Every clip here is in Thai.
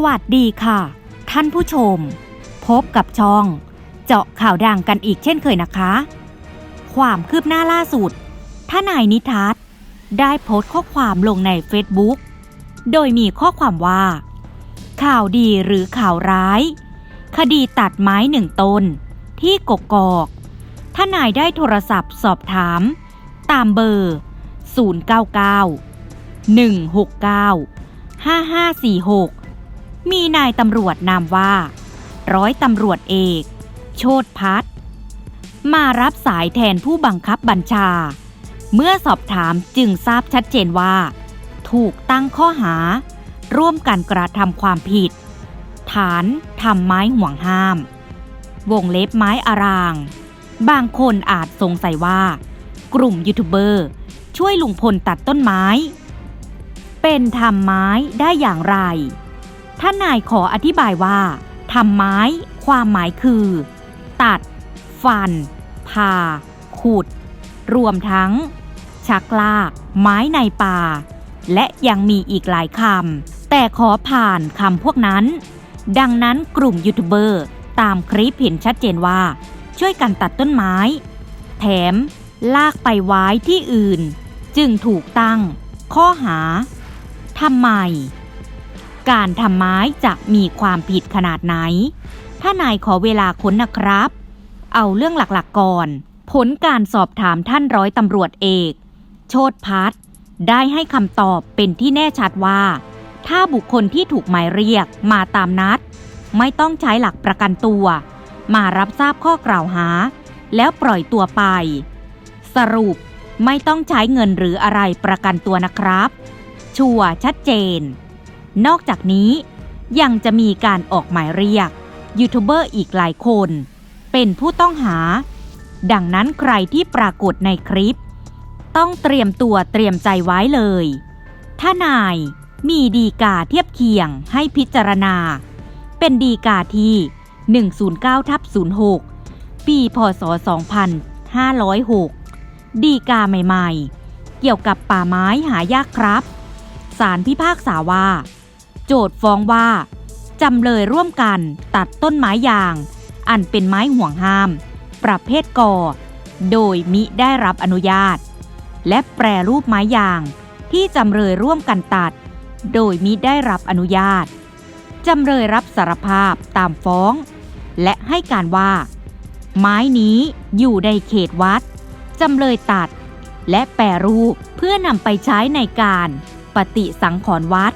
สวัสดีค่ะ ท่านผู้ชม พบกับช่อง เจาะข่าวดังกันอีกเช่นเคยนะคะ ความคืบหน้าล่าสุดท่านายนิทัศน์ได้โพสต์ข้อความลงใน Facebook โดยมีข้อความว่า ข่าวดีหรือข่าวร้าย คดีตัดไม้หนึ่งต้น ที่กกอกท่านายได้โทรศัพท์สอบถาม ตามเบอร์ 099 169 5546 มีนายตำรวจนามว่า ร้อยตำรวจเอก โชตพัฒน์มารับสายแทนผู้บังคับบัญชา เมื่อสอบถามจึงทราบชัดเจนว่า ถูกตั้งข้อหา ร่วมกันกระทำความผิด ฐานทำไม้ห่วงห้าม วงเล็บไม้อาราง บางคนอาจสงสัยว่า กลุ่มยูทูบเบอร์ช่วยลุงพลตัดต้นไม้ เป็นทำไม้ได้อย่างไร ท่านนายขออธิบายว่าทำไม้ ความหมายคือ ตัด ฟันผ่าขุด รวมทั้ง ชักลาก ไม้ในป่า และยังมีอีกหลายคำแต่ขอผ่านคำพวกนั้น ดังนั้นกลุ่มยูทูบเบอร์ตามคลิปเห็นชัดเจนว่า ช่วยกันตัดต้นไม้ แถมลากไปไว้ที่อื่น จึงถูกตั้ง ข้อหาทำไม การทำไม้จะมีความผิดขนาดไหน ถ้านายขอเวลาค้นนะครับ เอาเรื่องหลักๆก่อน ผลการสอบถามท่านร้อยตำรวจเอก โชตพัฒได้ให้คำตอบเป็นที่แน่ชัดว่า ถ้าบุคคลที่ถูกหมายเรียกมาตามนัด ไม่ต้องใช้หลักประกันตัว มารับทราบข้อกล่าวหา แล้วปล่อยตัวไป สรุปไม่ต้องใช้เงินหรืออะไรประกันตัวนะครับ ชัวร์ชัดเจน นอกจากนี้ยังจะมีการออกหมายเรียกยูทูบเบอร์อีกหลายคน เป็นผู้ต้องหา ดังนั้นใครที่ปรากฏในคลิป ต้องเตรียมตัวเตรียมใจไว้เลย ถ้านายมีดีกาเทียบเคียงให้พิจารณา เป็นดีกาที่ 109ทับ06 ปีพศ 2506 ดีกาใหม่ๆ เกี่ยวกับป่าไม้หายากครับศาลพิพากษาว่า โจทฟ้องว่า จำเลยร่วมกันตัดต้นไม้ยาง อันเป็นไม้ห่วงห้าม ประเภทกอ โดยมิได้รับอนุญาต และแปรรูปไม้ยางที่จำเลยร่วมกันตัด โดยมิได้รับอนุญาต จำเลยรับสารภาพตามฟ้อง และให้การว่า ไม้นี้อยู่ในเขตวัด จำเลยตัด และแปรรูปเพื่อนำไปใช้ในการ ปฏิสังขรณ์วัด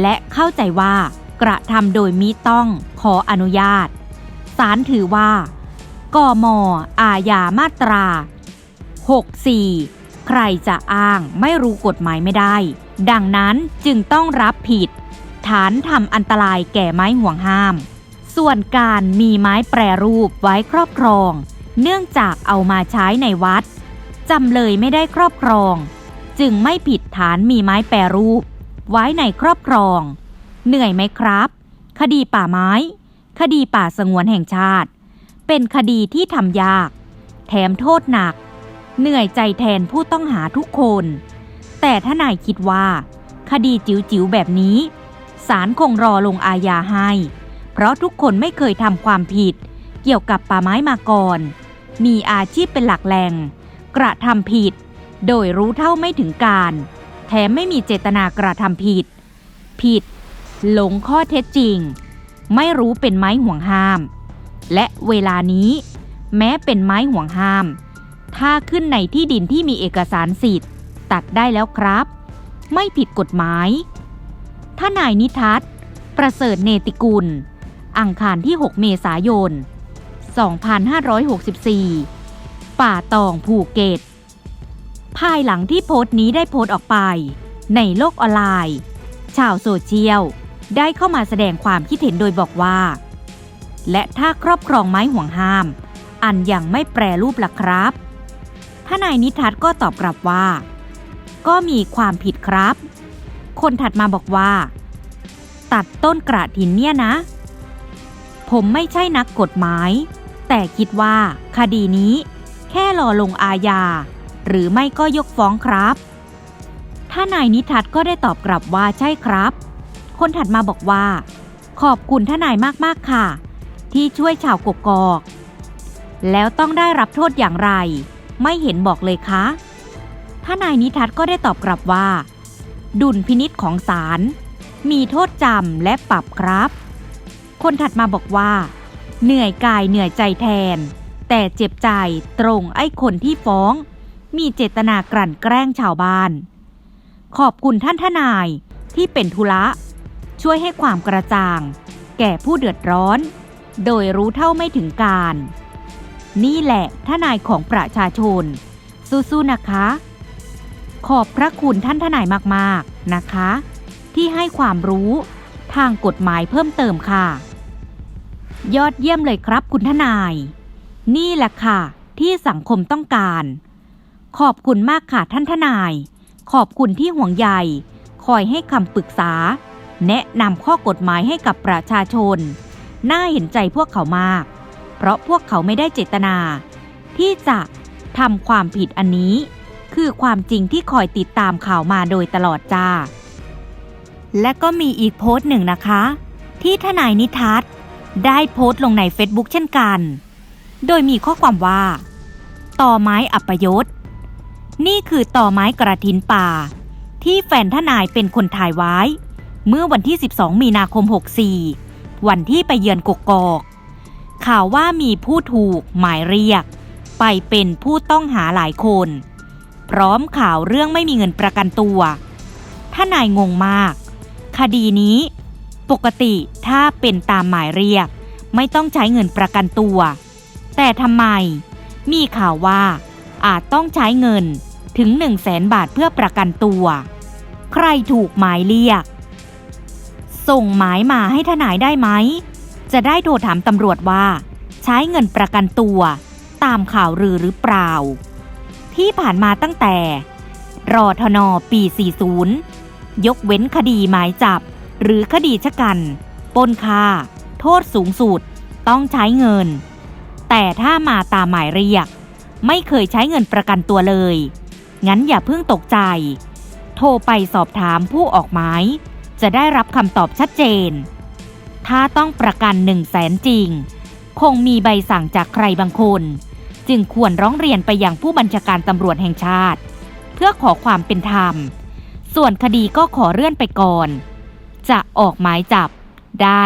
และเข้าใจว่ากระทำโดยมิต้องขออนุญาต ศาลถือว่า กมอาญามาตรา 64 ใครจะอ้างไม่รู้กฎหมายไม่ได้ ดังนั้นจึงต้องรับผิด ฐานทำอันตรายแก่ไม้ห่วงห้าม ส่วนการมีไม้แปรรูปไว้ครอบครอง เนื่องจากเอามาใช้ในวัดจำเลยไม่ได้ครอบครอง จึงไม่ผิดฐานมีไม้แปรรูป ไว้ในครอบครอง เหนื่อยไหมครับ คดีป่าไม้ คดีป่าสงวนแห่งชาติ เป็นคดีที่ทำยาก แถมโทษหนัก เหนื่อยใจแทนผู้ต้องหาทุกคน แต่ถ้านายคิดว่า คดีจิ๋วๆแบบนี้ศาลคงรอลงอาญาให้ เพราะทุกคนไม่เคยทำความผิด เกี่ยวกับป่าไม้มาก่อน มีอาชีพเป็นหลักแหล่ง กระทำผิด โดยรู้เท่าไม่ถึงการ ถมไม่มีเจตนากระทำผิด ผิด หลงข้อเท็จจริง ไม่รู้เป็นไม้ห่วงห้าม และเวลานี้ แม้เป็นไม้ห่วงห้าม ถ้าขึ้นในที่ดินที่มีเอกสารสิทธิ์ ตัดได้แล้วครับ ไม่ผิดกฎหมายท่านายนิทัศน์ประเสริฐเนติกุล อังคารที่ 6 เมษายน 2564 ป่าตองภูเก็ต ภายหลังที่โพสต์นี้ได้โพสต์ออกไป ในโลกออนไลน์ ชาวโซเชียล ได้เข้ามาแสดงความคิดเห็นโดยบอกว่า และถ้าครอบครองไม้ห่วงห้าม อันยังไม่แปรรูปล่ะครับท่านายนิทัศน์ก็ตอบกลับว่า ก็มีความผิดครับ คนถัดมาบอกว่า ตัดต้นกระถินเนี่ยนะ ผมไม่ใช่นักกฎหมาย แต่คิดว่าคดีนี้แค่รอลงอาญา หรือไม่ก็ยกฟ้องครับท่านายนิทัศน์ก็ได้ตอบกลับว่าใช่ครับ คนถัดมาบอกว่า ขอบคุณทนายมากๆค่ะ ที่ช่วยชาวกกอก แล้วต้องได้รับโทษอย่างไร ไม่เห็นบอกเลยคะทนายนิทัศน์ก็ได้ตอบกลับว่า ดุลพินิษของศาลมีโทษจำและปรับครับ คนถัดมาบอกว่า เหนื่อยกายเหนื่อยใจแทน แต่เจ็บใจตรงไอ้คนที่ฟ้อง มีเจตนากลั่นแกล้งชาวบ้าน ขอบคุณท่านทนายที่เป็นธุระ ช่วยให้ความกระจ่าง แก่ผู้เดือดร้อน โดยรู้เท่าไม่ถึงการ นี่แหละทนายของประชาชน สู้ๆนะคะ ขอบพระคุณท่านทนายมากๆนะคะ ที่ให้ความรู้ทางกฎหมายเพิ่มเติมค่ะ ยอดเยี่ยมเลยครับคุณทนาย นี่แหละค่ะ ที่สังคมต้องการ ขอบคุณมากค่ะท่านทนาย ขอบคุณที่ห่วงใย คอยให้คำปรึกษา แนะนำข้อกฎหมายให้กับประชาชน น่าเห็นใจพวกเขามาก เพราะพวกเขาไม่ได้เจตนา ที่จะทำความผิดอันนี้ คือความจริงที่คอยติดตามข่าวมาโดยตลอดจ้า และก็มีอีกโพสต์หนึ่งนะคะ ที่ทนายนิทัศน์ได้โพสต์ลงใน Facebook เช่นกัน โดยมีข้อความว่า ต่อไม้อัปยศ นี่คือต่อไม้กระถินป่า ที่แฟนทนายเป็นคนถ่ายไว้ เมื่อวันที่ 12 มีนาคม 64 วันที่ไปเยือนกกอก ข่าวว่ามีผู้ถูกหมายเรียก ไปเป็นผู้ต้องหาหลายคน พร้อมข่าวเรื่องไม่มีเงินประกันตัวทนายงงมาก คดีนี้ ปกติถ้าเป็นตามหมายเรียก ไม่ต้องใช้เงินประกันตัว แต่ทำไม มีข่าวว่าอาจต้องใช้เงิน ถึง 1 0 0 0 0แสนบาทเพื่อประกันตัว ใครถูกหมายเรียก ส่งหมายมาให้ทนายได้ไหม จะได้โทรถามตำรวจว่า ใช้เงินประกันตัว ตามข่าวลือหรือเปล่า ที่ผ่านมาตั้งแต่ รอทนปี 40 ยกเว้นคดีหมายจับ หรือคดีชะกันปนค่า โทษสูงสุด ต้องใช้เงิน แต่ถ้ามาตามหมายเรียก ไม่เคยใช้เงินประกันตัวเลย งั้นอย่าเพิ่งตกใจ โทรไปสอบถามผู้ออกหมาย จะได้รับคำตอบชัดเจน ถ้าต้องประกันหนึ่งแสนจริง คงมีใบสั่งจากใครบางคน จึงควรร้องเรียนไปยังผู้บัญชาการตำรวจแห่งชาติ เพื่อขอความเป็นธรรม ส่วนคดีก็ขอเลื่อนไปก่อน จะออกหมายจับได้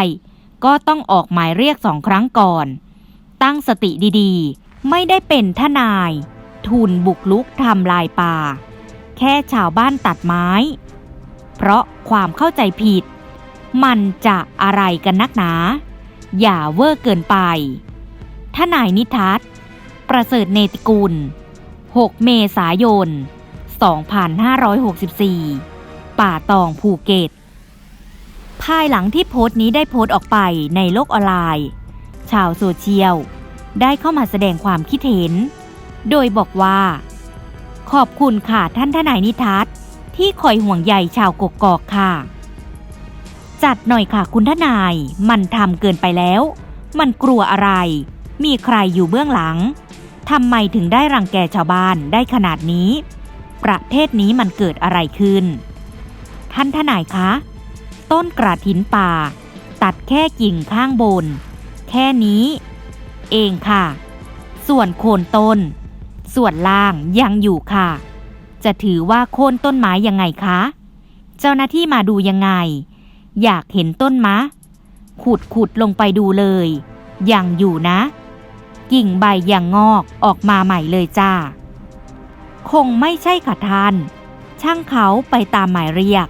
ก็ต้องออกหมายเรียกสองครั้งก่อน ตั้งสติดีๆ ไม่ได้เป็นทนาย ทุนบุกลุกทำลายป่า แค่ชาวบ้านตัดไม้ เพราะความเข้าใจผิด มันจะอะไรกันนักหนา อย่าเวอร์เกินไปทนายนิทัศน์ประเสริฐเนติกุล 6 เมษายน 2564 ป่าตองภูเก็ต ภายหลังที่โพสต์นี้ได้โพสต์ออกไปในโลกออนไลน์ ชาวโซเชียล ได้เข้ามาแสดงความคิดเห็น โดยบอกว่า ขอบคุณค่ะท่านทนายนิทัศน์ที่คอยห่วงใยชาวกกอกค่ะ จัดหน่อยค่ะคุณทนาย มันทำเกินไปแล้ว มันกลัวอะไร มีใครอยู่เบื้องหลังทำไมถึงได้รังแกชาวบ้านได้ขนาดนี้ ประเทศนี้มันเกิดอะไรขึ้น ท่านทนายคะ ต้นกระถินป่า ตัดแค่กิ่งข้างบน แค่นี้ เองค่ะ ส่วนโคนต้น ส่วนล่างยังอยู่ค่ะ จะถือว่าโค่นต้นไม้ยังไงคะ เจ้าหน้าที่มาดูยังไง อยากเห็นต้นมะ ขุดขุดลงไปดูเลยยังอยู่นะ กิ่งใบยังงอกออกมาใหม่เลยจ้า คงไม่ใช่ค่ะท่าน ช่างเขาไปตามหมายเรียก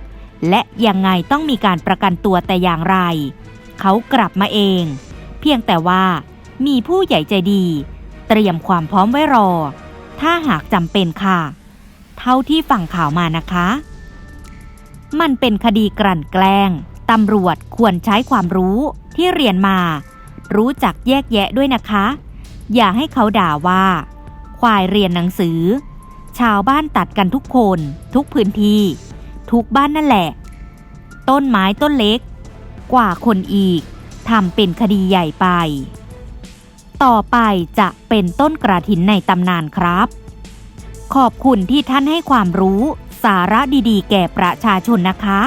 และยังไงต้องมีการประกันตัวแต่อย่างไร เขากลับมาเอง เพียงแต่ว่ามีผู้ใหญ่ใจดี เตรียมความพร้อมไว้รอ ถ้าหากจำเป็นค่ะ เท่าที่ฟังข่าวมานะคะ มันเป็นคดีกลั่นแกล้งตำรวจควรใช้ความรู้ที่เรียนมา รู้จักแยกแยะด้วยนะคะ อย่าให้เขาด่าว่า ควายเรียนหนังสือ ชาวบ้านตัดกันทุกคน ทุกพื้นที่ ทุกบ้านนั่นแหละ ต้นไม้ต้นเล็ก กว่าคนอีกทำเป็นคดีใหญ่ไป ต่อไปจะเป็นต้นกระถินในตำนานครับ ขอบคุณที่ท่านให้ความรู้สาระดีๆ แก่ประชาชนนะคะ